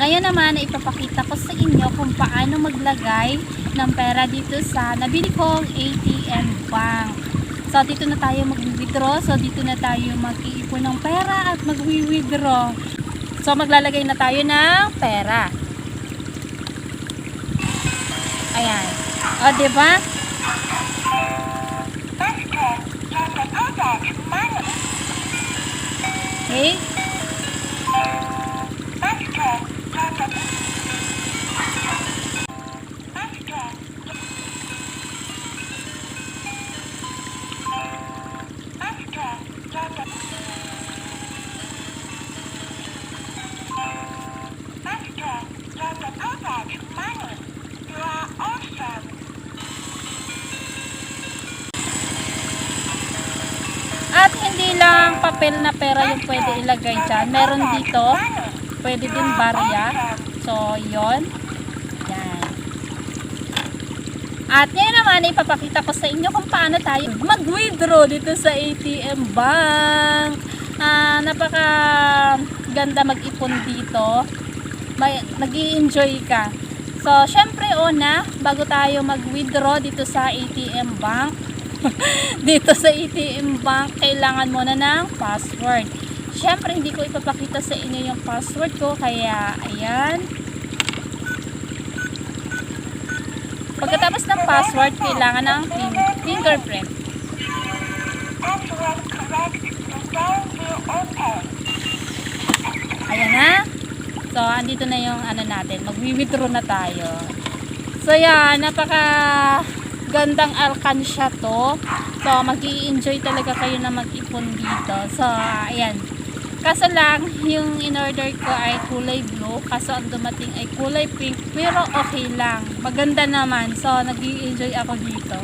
Ngayon naman, ay ipapakita ko sa inyo kung paano maglagay ng pera dito sa nabili kong ATM Bank. So, dito na tayo mag-withdraw. So, dito na tayo mag-iipon ng pera at mag-withdraw. So, maglalagay na tayo ng pera. Ayan. O, diba? Okay. At hindi lang papel na pera yung pwede ilagay dyan. Meron dito, pwede din barya. So, yon Yan. At ngayon naman, ipapakita ko sa inyo kung paano tayo mag-withdraw dito sa ATM Bank. Ah, napaka ganda mag-ipon dito. May, nag enjoy ka. So, syempre una, bago tayo mag-withdraw dito sa ATM Bank, dito sa ATM Bank, kailangan mo na ng password. Siyempre, hindi ko ipapakita sa inyo yung password ko, kaya, ayan. Pagkatapos ng password, kailangan ng fin- fingerprint. Ayan na. So, andito na yung ano natin. Mag-withdraw na tayo. So, yan. Napaka gandang alkansya to. So, mag enjoy talaga kayo na mag-ipon dito. So, ayan. Kaso lang, yung in-order ko ay kulay blue. Kaso ang dumating ay kulay pink. Pero okay lang. Maganda naman. So, nag enjoy ako dito.